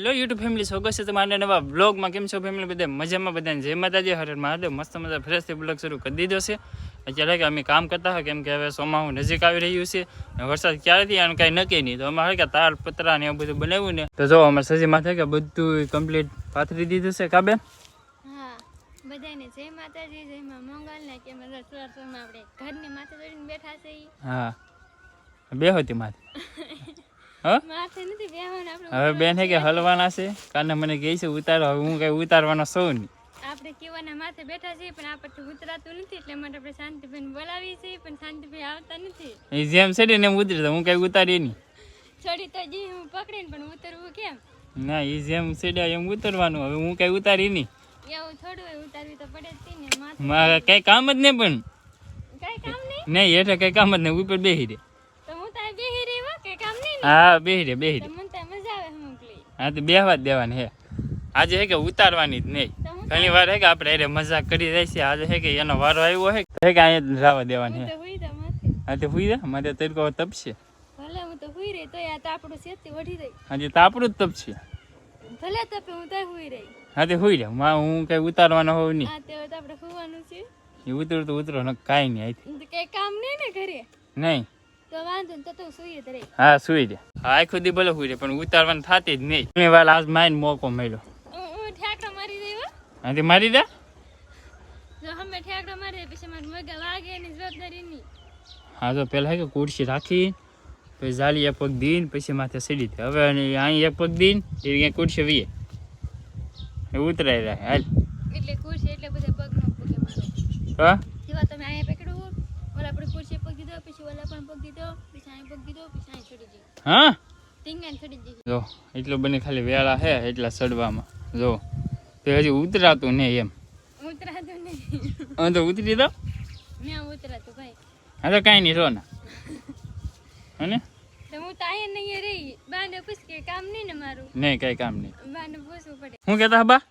Hello YouTube family સ્વાગત છે તમારા નવા બ્લોગમાં કેમ છો ફેમિલી? બધા મજામાં બધાને જય માતાજી. હરે મહાદેવ. મસ્ત મજા ફ્રેશથી બ્લોગ શરૂ કરી દીધો છે. અત્યારે કે અમે કામ કરતા હોય કેમ કે હવે સોમાહું નજીક આવી રહ્યું છે. અને વરસાદ ક્યારેથી અને કાંઈ નક્કી નહીં. તો અમારે કે તાર પતરા ને એવું બધું બનાવ્યું ને. તો જો અમારે સજી માથે કે બધું કમ્પ્લીટ પાથરી દીધું છે. કાબે બધાને જય માતાજી જય માં મંગલ ને કે બધા આપણે ઘરની માથે બેઠા છે હા. બે હતી માથે હા માથે નથી બેહવાનું આપણે હવે બેન હે કે હલવાના છે? કાને મને કહે છે ઉતારો. હવે હું કઈ ઉતારવાનો સૌ નહીં. આપણે કેવાના માથે બેઠા છીએ પણ આપણથી ઉતરાતું નથી એટલે માટે આપણે શાંતિબેન બોલાવીએ છીએ પણ શાંતિભાઈ આવતા નથી. એ જેમ છે ને એમ ઉતરી હું કઈ ઉતારી નહીં. ચડી તો જી હું પકડીને પણ ઉતરવું કેમ? ના એ જેમ છે એમ ઉતરવાનું. હવે હું કઈ ઉતારી નહીં. એવું થોડું ઉતારવી તો પડે જ ને માથે. મારે કઈ કામ જ નહીં પણ. કઈ કામ નહીં? નહીં હેઠે કઈ કામ જ નહીં ઉપર બેહી રે તો હું તો બેહી રહી હો કઈ કામ નહીં ને હા બેહી રે બેહી રે. હા તો બેહવા જ દેવાની હે. આજે હે કે ઉતારવાની જ નહીં. ઘણી વાર હે કે આપણે અરે મજાક કરી રહી છે આજે હે કે એનો વારો આવ્યો હે હે કે અહીંયા જ રાવા દેવાની હે. તો હુઈ હા તો જા. મારે તડકો તપશે. ભલે હું તો હુઈ રહી તો આ તો સેતી વઢી દઈ આજે તાપડું જ તપશે. ભલે તપે હું તો હુઈ રહી. હા તે હુઈ રે માં હું કઈ ઉતારવાનો હોઉં નહીં. આ તેઓ આપણે હુવાનું છે. એ ઉતરું તો ઉતરો ન કાંઈ નહીં તો કઈ કામ નહીં ને ઘરે? નહીં. તો વાંધો ને તો તું સુઈ જ હા સુઈ રે હા આખો દી ભલે સુઈ રે પણ ઉતારવાનું થતી જ નહીં. મેં વાર આજ માય મોકો મળ્યો. હું ઠેકડો મારી દઈ હાથી મારી દે? જો અમે ઠેકડો મારી પછી મારે મગા વાગે એની જવાબદારી નહીં હા તો પેલા કે કુર્સી રાખી પછી જાલી એક પગ દીન પછી માથે સીડી દે. હવે અહીં એક પગ દીન એ ક્યાંય કુર્સી વીએ. ઉતરાઈ રહે હાલ. એટલે કુર્સી એટલે બધા પગ નો પગે મારો. હા? તમે અહીંયા પકડવું ઓલા આપણે ખુરશી હા? જો એટલો બને ખાલી વેળા હે એટલા ચડવામાં જો તો હજી ઉતરાતું નહીં એમ. ઉતરાતું નહીં. હા તો ઉતરી દો મેં ઉતરાતું ભાઈ. હા તો કાંઈ નહીં રો ના. અને હું તો અહીંયા નહીં રહી. બાને પૂછ કે કામ નહીં ને મારું? નહીં કાંઈ કામ નહીં. બાને પૂછવું પડે. શું કહેતા બા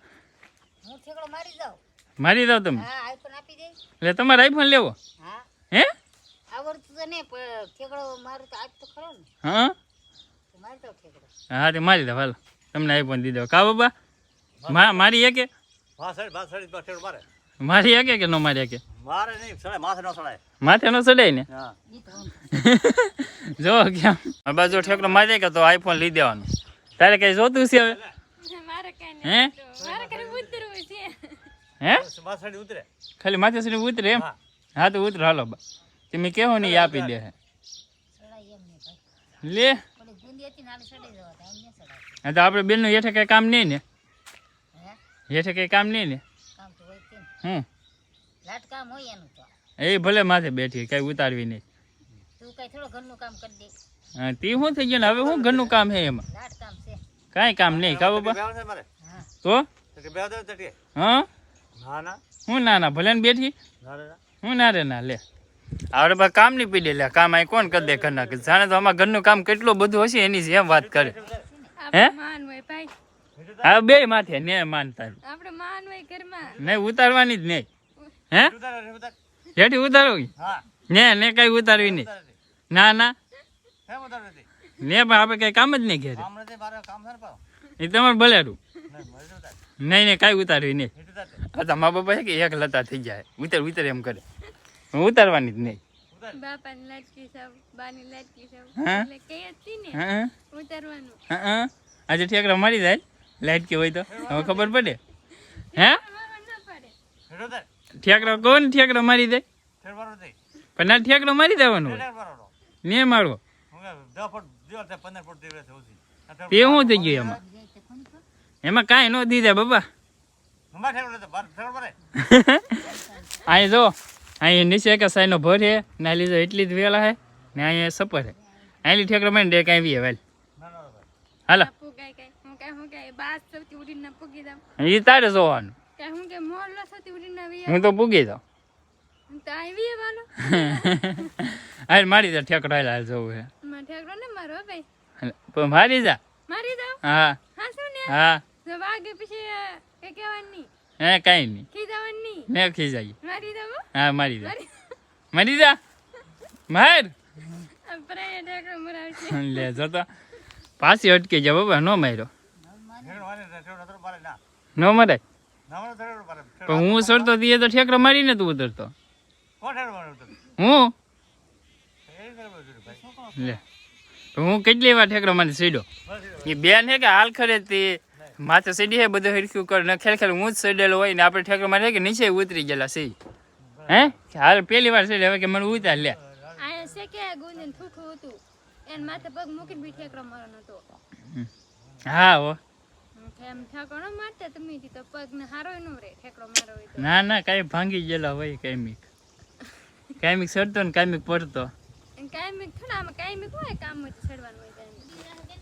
હું ઠેકડો મારી જાઉં. મારી દો તમે. હા આઈફોન આપી દે. એટલે તમારે આઈફોન લેવો? આવડતું તો નહીં પણ ઠેકડો મારું તો આજ તો ખરો ને. હા? તો મારી જાઉં ઠેકડો હા તે મારી દો હાલો. તમને આઈફોન દીધો કા બાબા? મારી એકે? માથે માથે બટેડું મારે. મારી એકે કે ન મારી એકે? મારે નહીં સડાય માથે ન સડાય. માથે ન ચડાય ને? હા. જો કેમ? આ બાજુ ઠેકડો મારી કે તો આઈફોન લઈ દેવાનું. તારે કઈ જોતું છે હવે? મારે કઈ હે? મારે ઘરે ઉતરવું છે. હે? માથે ઉતરે. ખાલી માથે સુધી ઉતરે એમ? હા. હા તો ઉતરે હાલો બા. તમે કેવો ને એ આપી દે સડાય એમ નહીં ભાઈ લે થોડી બુંદી હતી ને આને સડાઈ જવા એમ નહીં સડાય હા તો આપણે બેનનું હેઠે કઈ કામ નહીં ને હે હેઠે કઈ કામ નહીં ને કામ તો હોય તેમ હું લાટ કામ હોય એનું તો એ ભલે માથે બેઠી કઈ ઉતારવી નહીં તું કઈ થોડો ઘરનું કામ કરી દે હા તે શું થઈ ગયું ને હવે શું ઘરનું કામ છે એમાં? લાટ કામ છે કાંઈ કામ નહીં કા બાબા બેહવા દે મારે હા તો? તકે બેહવા દે તકે હા? ના ના. હું ના ના ભલે ને બેઠી. ના ના. હું ના રે ના લે. આપણે બા કામ નહીં પી લે. કામ અહીં કોણ કરી દે ઘરના કે જાણે તો આમાં ઘરનું કામ કેટલું બધું હશે એની જેમ વાત કરે. હે? આપણે માન હોય ભાઈ. હા બે માથે ને માનતા નહીં ઉતારવાની જ નહીં. હે? ઉતાર ઉતારવી? ને ને કઈ ઉતારવી નહીં. ના ના. ને પણ આપણે કઈ કામ જ નહીં ઘેરે. એ તમારે ભલેરું નહીં નહીં કઈ ઉતારવી નહીં. હીટ આ તો મા બાપા છે કે એક લતા થઈ જાય. ઉતર ઉતર એમ કરે. ઉતારવાની જ નહીં. બાપાની લાટકી સાવ બાની લાટકી સાવ એટલે કઈ હતી ને હા ઉતારવાનું. હા આજે ઠેકડા મારી જાય લાઈટ કે હોય તો. હવે ખબર પડે. હે? મારવા ના પડે ઠેકડો કોણ? ઠેકડો મારી દે. મારો પણ ના ઠેકડો મારી દેવાનો મારો ને હું ઠેર તે શું થઈ ગયું એમાં. એમાં કાંઈ ન દીધા બાબા મારે મારે અહીં જો. અહીં નીચે એક સાઈનો ભર છે ને લીધો એટલી જ વેલા હે ને અહીંયા સપર હે અહીં ઠેકડો દે કાંઈ બી વેલ હાલો એ તારે જોવાનું. હું કે તો પૂગી જાઉં. આવી હાલ મારી જા ઠેકડો હાલ જવું છે. ઠેકડો ને મારો ભાઈ. પણ મારી જા. મારી દઉં હા. હા શું ને? હા. જો વાગે પછી કઈ કહેવાનું? હે કાંઈ નહીં. ખીજાવાનું? ને ખીજાઈ. મારી દઉં હો. મારી જા મારી જા માર? લે જતો પાછી અટકી જા બાબા નો માર્યો. નો મરાય. પણ હું સરતો દીએ તો ઠેકડો મારીને તું ઉતરતો? હું? લે. હું કેટલી વાર ઠેકડો મારી સીડો એ બેન હે કે હાલ ખરે તે માથે સીડી હે બધું હરખ્યું કર. ને ખેલ ખેલ હું જ સીડેલો હોય ને આપણે ઠેકડો મારી કે નીચે ઉતરી ગયેલા સી હે? હાલ પહેલી વાર છે હવે કે મને ઉતાર લે. આ છે કે ગુંદન થૂઠું હતું. એને માથે પગ મૂકીને બી ઠેકરો મારો નતો હા હો. ન ને હારો નો રે ઠેકરો મારો હોય તો. ના ના કાંઈ ભાંગી ગયેલા હોય કાયમિક કાયમિક સડતો ને કાયમિક પડતો.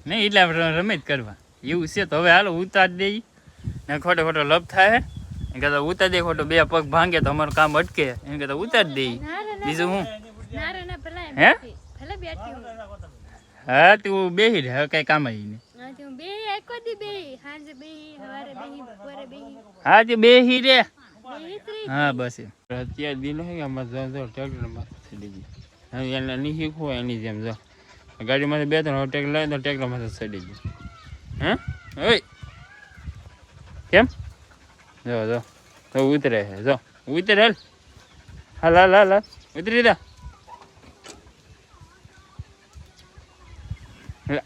નહીં એટલે આપણે રમે જ કરવા. એવું છે તો હવે હાલો ઉતાર દઈ ને ખોટો ખોટો લપ થાય. એમ કહેતા ઉતાર દે ખોટો બે પગ ભાંગે તો અમારું કામ અટકે. એમ કહેતા ઉતાર ના ના બીજું હું? ના ના હે? હું. તું બેહી રે કઈ કામ આવી નહીં. હા તે દી બેહી. રે. હા બસ અત્યારે દિન હે કે અમારે જો જો ટ્રેક્ટરમાં ચડી ગઈ હવે એને નહીં શીખવું એની જેમ જો. ગાડીમાંથી બે ત્રણ ટ્રેક્ટર લાવે તો ટ્રેક્ટર સડી ચડી ગયું. હે? ઓય. કેમ? જો જો. તો ઉતરે છે, જો. ઉતરે હાલ. હાલ હાલ હાલ હાલ. ઉતરી જા.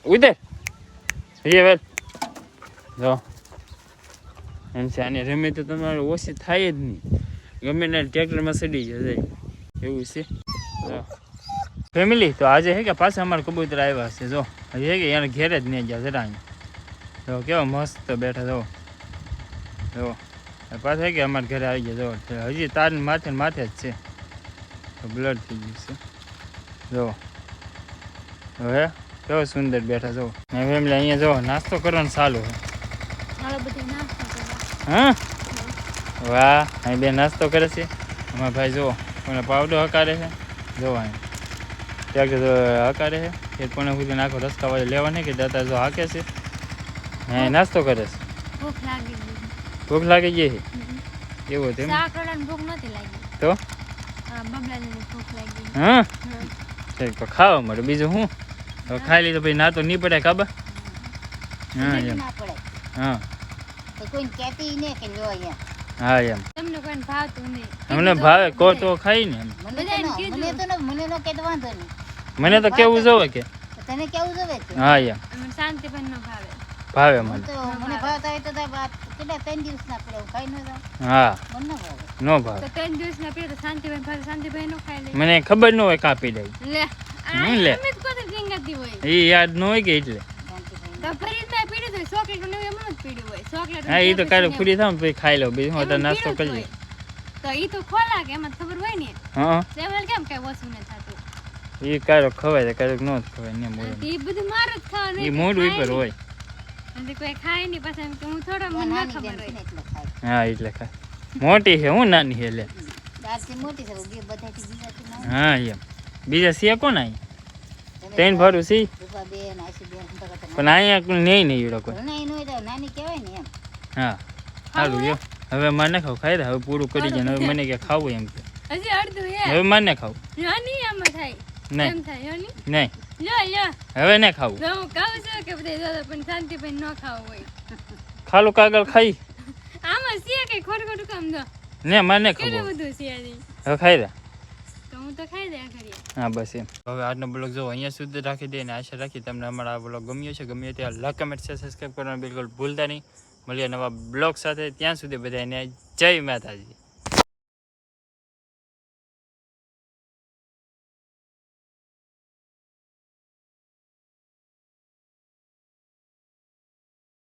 ઉતર. એ વેલ જો. એમ છે, આને રમે તો તમારે ઓછી થાય જ નહીં. ગમે ને ટ્રેક્ટરમાં સડી જશે એવું છે. ફેમિલી, તો આજે હે કે પાછા અમારા કબૂતર આવ્યા છે, જો. હજી હે કે એને ઘેરે જ નહીં ગયા જરા અહીંયા જો, કેવા મસ્ત બેઠા, જો. જો. પાછા કે અમારા ઘરે આવી ગયા. જવા હજી તાર માથે માથે જ છે. બ્લડ થઈ ગયું છે. જો. હવે કેવો સુંદર બેઠા જુઓ ને ફેમિલી અહીંયા જો નાસ્તો કરવાનો ચાલુ હા? વાહ અહીં બે નાસ્તો કરે છે. અમારા ભાઈ જુઓ મને પાવડો હકારે છે. જુઓ અહીં. ત્યાં હકારે છે. એ પણ સુધી નાખો રસ્તા વાળે લેવા નહીં કે દાદા જો હાકે છે. અહીં નાસ્તો કરે છે. ભૂખ લાગી ભૂખ લાગી ગઈ છે એવું તેમ? ભૂખ નથી લાગી. તો? હા ભૂખ લાગી. હા? હા. તો ખાવા મળે. બીજું શું હવે ખાઈ લીધું પછી ના તો નહીં પડે ખબર? હા. એમ. હા. કોઈ કહેતી ને કે લ્યો અહીંયા. હા એમ. તમને કોઈને ભાવતું નહીં. અમને ભાવે કો તો ખાઈ ને મને તો બધાને ન- કીધું. મને તો ન- મને નો કે વાંધો નહીં. મને તો કેવું જોવે કે? તને કેવું જોવે હા એમ. શાંતિ પણ ન ભાવે. ભાવે મને. મને તો મને ભાવતા હોય તો કેટલા ત્રણ દિવસ ના પડે ખાઈ ન હા. મને ભાવે. નો ભાવે. તો ત્રણ દિવસ ના પીએ શાંતિભાઈ ભાવે શાંતિભાઈ નો ખાઈ લે. મને ખબર ન હોય કાપી દઈ લે. આ લે. અમે કોને રીંગાતી હોય. એ યાદ ન હોય કે એટલે. તો ફરીદમાં પીડ્યું હોય ચોકલેટ ને એમ જ પીડ્યું હોય. ચોકલેટ હા એ તો કાલે ફ્રી થાય પછી ખાઈ લઉં બીજું હું તો નાસ્તો કરી તો ઈ તો ખોલા કે એમાં ખબર હોય ને. હા. સેવલ કેમ કઈ વસ્તુ ન થતું? એ કારો ખવાય કારો ન ખવાય ને. મોડું એ બધું મારું જ ખાવાનું એ કોઈ ઉપર હોય. કોઈ ખાય નહીં પછી એમ કે હું થોડો મને ન ખબર હોય. ને એટલે ખાય હા એટલે ખાય મોટી છે હું નાની છે લે આજથી મોટી છે બે બધાથી બીજાથી નાની. હા એમ. બીજા સિયા કોણ અહીં ત્રણ હંતા કરતા પણ અહીંયા નહીં નહીં લોકો નાની. કહેવાય ને એમ. હા સારું જો હવે મને ખાવ ખાઈ દે હવે પૂરું કરી જાય હવે મને કે ખાવું એમ કે. હજી અડધું હે? હવે મને ખાવું. નહીં એમ થાય યોની નહીં. લ્યો લ્યો. હવે ને ખાવું. હું કહું છું કે બધા દાદા પણ શાંતિભાઈ ન ખાવું હોય. ખાલું કાગળ ખાઈ. આમાં છે કઈ ખોટું ખોટું કામ દો ને મને કેટલું બધું છે હવે ખાઈ દે. તો હું તો ખાઈ દે કરીએ હા બસ એમ. હવે આજનો બ્લોગ જો અહીંયા સુધી રાખી દઈએ અને આશા રાખી તમને અમારા આ બ્લોગ ગમ્યો છે. ગમ્યો ત્યાં લાઈક કમેન્ટ છે સબસ્ક્રાઈબ કરવાનું બિલકુલ ભૂલતા નહીં. મળીએ નવા બ્લોગ સાથે. ત્યાં સુધી બધાને જય માતાજી.